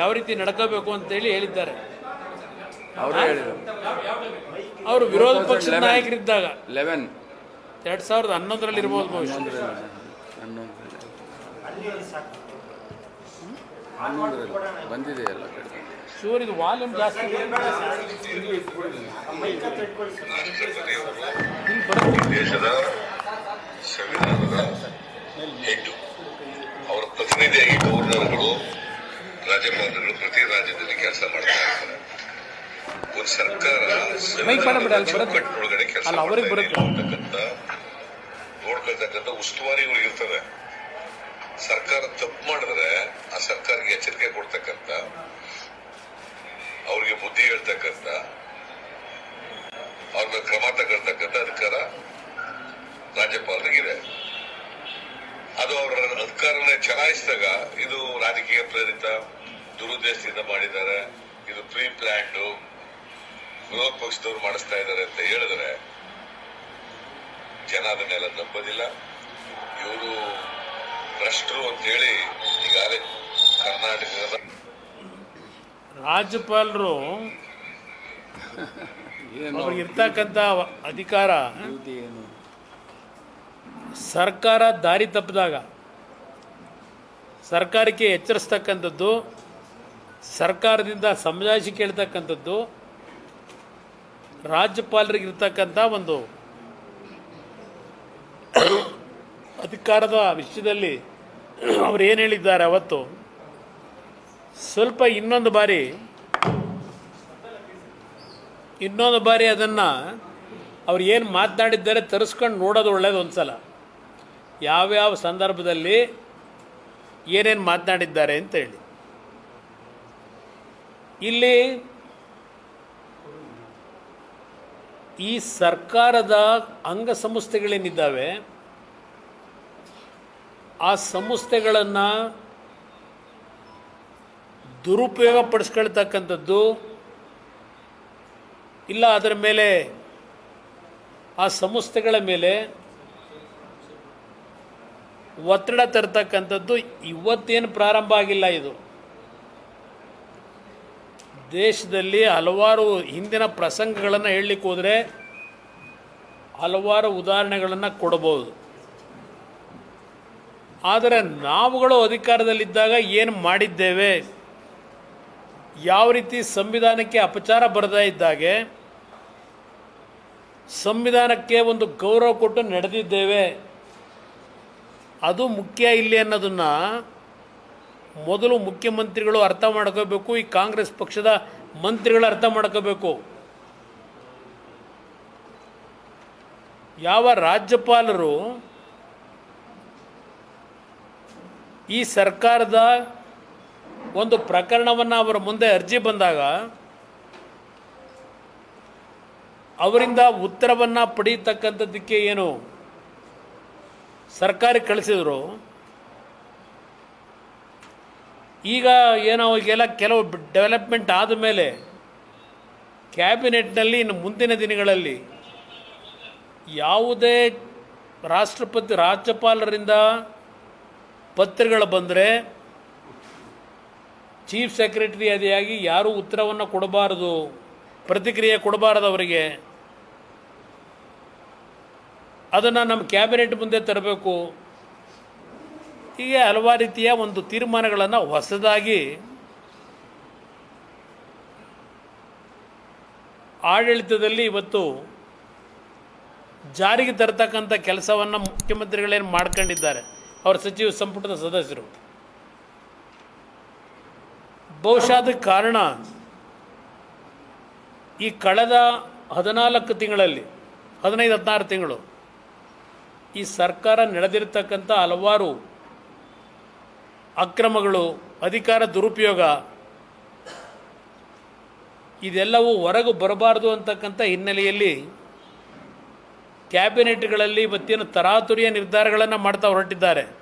ಯಾವ ರೀತಿ ನಡ್ಕೋಬೇಕು ಅಂತೇಳಿ ಹೇಳಿದ್ದಾರೆ. ಅವರೇ ಹೇಳಿದರು. ಅವರು ವಿರೋಧ ಪಕ್ಷದ ನಾಯಕರಿದ್ದಾಗ. ಲೆವೆನ್ ಎರಡು ಸಾವಿರದ ಹನ್ನೊಂದರಲ್ಲಿ ಇರ್ಬೋದು ಹನ್ನೊಂದರಲ್ಲಿ ಬಂದಿದೆ ಎಲ್ಲ ಶೂರ್ ಇದು ವಾಲ್ಯೂಮ್ ಜಾಸ್ತಿ. ದೇಶದ ಸಂವಿಧಾನದ ಹೆಡ್ಡು ರಾಜ್ಯಪಾಲರುಗಳು ಪ್ರತಿ ರಾಜ್ಯದಲ್ಲಿ ಕೆಲಸ ಮಾಡ್ತಾ ಇದ್ದಾರೆ ಒಂದು ಸರ್ಕಾರ. ಒಳಗಡೆ ಕೆಲಸ. ಅಂತಕ್ಕಂಥ ನೋಡ್ಕೊಳ್ತಕ್ಕಂಥ ಉಸ್ತುವಾರಿ ಇವ್ರಿಗೆ ಇರ್ತದೆ ಸರ್ಕಾರ ತಪ್ಪು ಮಾಡಿದ್ರೆ ಆ ಸರ್ಕಾರಕ್ಕೆ ಎಚ್ಚರಿಕೆ ಕೊಡ್ತಕ್ಕಂಥ ಅವ್ರಿಗೆ ಬುದ್ಧಿ ಹೇಳ್ತಕ್ಕಂಥ ಅವ್ರನ್ನ ಮೇಲೆ ಕ್ರಮ ತಗೊಳ್ತಕ್ಕಂಥ ಅಧಿಕಾರ ರಾಜ್ಯಪಾಲರಿಗಿದೆ ಅದು ಅವರ ಅಧಿಕಾರನ ಚಲಾಯಿಸಿದಾಗ ಇದು ರಾಜಕೀಯ ಪ್ರೇರಿತ ದುರುದ್ದೇಶದಿಂದ ಮಾಡಿದ್ದಾರೆ. ಇದು ಪ್ರೀ ಪ್ಲಾನ್ಡ್ ವಿರೋಧ ಪಕ್ಷದವ್ರು ಮಾಡಿಸ್ತಾ ಇದ್ದಾರೆ ಅಂತ ಹೇಳಿದ್ರೆ ಜನ ಅದನ್ನೆಲ್ಲ ನಂಬೋದಿಲ್ಲ. ಇವರು ಭ್ರಷ್ಟರು ಅಂತ ಹೇಳಿ ಈಗಾಗಲೇ ಕರ್ನಾಟಕದ ರಾಜ್ಯಪಾಲರು ಏನು ಅವ್ರಿಗೆ ಇರ್ತಕ್ಕಂಥ ಅಧಿಕಾರ ಏನು? ಸರ್ಕಾರ ದಾರಿ ತಪ್ಪಿದಾಗ ಸರ್ಕಾರಕ್ಕೆ ಎಚ್ಚರಿಸ್ತಕ್ಕಂಥದ್ದು ಸರ್ಕಾರದಿಂದ ಸಮಜಾಯಿಷಿ ಕೇಳ್ತಕ್ಕಂಥದ್ದು ರಾಜ್ಯಪಾಲರಿಗಿರ್ತಕ್ಕಂಥ ಒಂದು ಅಧಿಕಾರದ ವಿಷಯದಲ್ಲಿ ಅವರು ಏನು ಹೇಳಿದ್ದಾರೆ ಅವತ್ತು? ಸ್ವಲ್ಪ ಇನ್ನೊಂದು ಬಾರಿ ಇನ್ನೊಂದು ಬಾರಿ ಅದನ್ನು ಅವ್ರು ಏನು ಮಾತನಾಡಿದ್ದಾರೆ ತರಿಸ್ಕೊಂಡು ನೋಡೋದು ಒಳ್ಳೇದು ಒಂದ್ಸಲ. ಯಾವ್ಯಾವ ಸಂದರ್ಭದಲ್ಲಿ ಏನೇನು ಮಾತನಾಡಿದ್ದಾರೆ ಅಂತ ಹೇಳಿ. ಇಲ್ಲಿ ಈ ಸರ್ಕಾರದ ಅಂಗಸಂಸ್ಥೆಗಳೇನಿದ್ದಾವೆ ಆ ಸಂಸ್ಥೆಗಳನ್ನು ದುರುಪಯೋಗ ಪಡಿಸ್ಕೊಳ್ತಕ್ಕಂಥದ್ದು ಇಲ್ಲ ಅದರ ಮೇಲೆ, ಆ ಸಂಸ್ಥೆಗಳ ಮೇಲೆ ಒತ್ತಡ ತರ್ತಕ್ಕಂಥದ್ದು ಇವತ್ತೇನು ಪ್ರಾರಂಭ ಆಗಿಲ್ಲ ಇದು. ದೇಶದಲ್ಲಿ ಹಲವಾರು ಹಿಂದಿನ ಪ್ರಸಂಗಗಳನ್ನು ಹೇಳಲಿಕ್ಕೆ ಹೋದರೆ ಹಲವಾರು ಉದಾಹರಣೆಗಳನ್ನು ಕೊಡಬಹುದು ಆದರೆ ನಾವುಗಳು ಅಧಿಕಾರದಲ್ಲಿದ್ದಾಗ ಏನು ಮಾಡಿದ್ದೇವೆ? ಯಾವ ರೀತಿ ಸಂವಿಧಾನಕ್ಕೆ ಅಪಚಾರ ಬರದೇ ಇದ್ದಾಗೆ? ಸಂವಿಧಾನಕ್ಕೆ ಒಂದು ಗೌರವ ಕೊಟ್ಟು ನಡೆದಿದ್ದೇವೆ. ಅದು ಮುಖ್ಯ ಇಲ್ಲಿ ಅನ್ನೋದನ್ನು ಮೊದಲು ಮುಖ್ಯಮಂತ್ರಿಗಳು ಅರ್ಥ ಮಾಡ್ಕೋಬೇಕು, ಈ ಕಾಂಗ್ರೆಸ್ ಪಕ್ಷದ ಮಂತ್ರಿಗಳು ಅರ್ಥ ಮಾಡ್ಕೋಬೇಕು. ಯಾವ ರಾಜ್ಯಪಾಲರು ಈ ಸರ್ಕಾರದ ಒಂದು ಪ್ರಕರಣವನ್ನು ಅವರ ಮುಂದೆ ಅರ್ಜಿ ಬಂದಾಗ ಅವರಿಂದ ಉತ್ತರವನ್ನು ಪಡೀತಕ್ಕಂಥದ್ದಕ್ಕೆ ಏನು ಸರ್ಕಾರ ಕಳಿಸಿದ್ರು? ಈಗ ಏನೋ ಈಗೆಲ್ಲ ಕೆಲವು ಡೆವಲಪ್ಮೆಂಟ್ ಆದ ಮೇಲೆ ಕ್ಯಾಬಿನೆಟ್ನಲ್ಲಿ ಇನ್ನು ಮುಂದಿನ ದಿನಗಳಲ್ಲಿ ಯಾವುದೇ ರಾಷ್ಟ್ರಪತಿ, ರಾಜ್ಯಪಾಲರಿಂದ ಪತ್ರಗಳು ಬಂದರೆ ಚೀಫ್ ಸೆಕ್ರೆಟರಿ ಅದಿಯಾಗಿ ಯಾರೂ ಉತ್ತರವನ್ನು ಕೊಡಬಾರದು, ಪ್ರತಿಕ್ರಿಯೆ ಕೊಡಬಾರದು ಅವರಿಗೆ. ಅದನ್ನು ನಮ್ಮ ಕ್ಯಾಬಿನೆಟ್ ಮುಂದೆ ತರಬೇಕು. ಹೀಗೆ ಹಲವಾರು ರೀತಿಯ ಒಂದು ತೀರ್ಮಾನಗಳನ್ನು ಹೊಸದಾಗಿ ಆಡಳಿತದಲ್ಲಿ ಇವತ್ತು ಜಾರಿಗೆ ತರತಕ್ಕಂಥ ಕೆಲಸವನ್ನು ಮುಖ್ಯಮಂತ್ರಿಗಳೇನು ಮಾಡ್ಕೊಂಡಿದ್ದಾರೆ, ಅವರ ಸಚಿವ ಸಂಪುಟದ ಸದಸ್ಯರು. ಬಹುಶಃ ಕಾರಣ ಈ ಕಳೆದ ಹದಿನಾಲ್ಕು ತಿಂಗಳಲ್ಲಿ, ಹದಿನೈದು ಹದಿನಾರು ತಿಂಗಳು ಈ ಸರ್ಕಾರ ನಡೆದಿರ್ತಕ್ಕಂಥ ಹಲವಾರು ಅಕ್ರಮಗಳು ಅಧಿಕಾರ ದುರುಪಯೋಗ ಇದೆಲ್ಲವೂ ಹೊರಗೆ ಬರಬಾರ್ದು ಅಂತಕ್ಕಂಥ ಹಿನ್ನೆಲೆಯಲ್ಲಿ ಕ್ಯಾಬಿನೆಟ್ಗಳಲ್ಲಿ ಇವತ್ತೇನು ತರಾತುರಿಯ ನಿರ್ಧಾರಗಳನ್ನು ಮಾಡ್ತಾ ಹೊರಟಿದ್ದಾರೆ.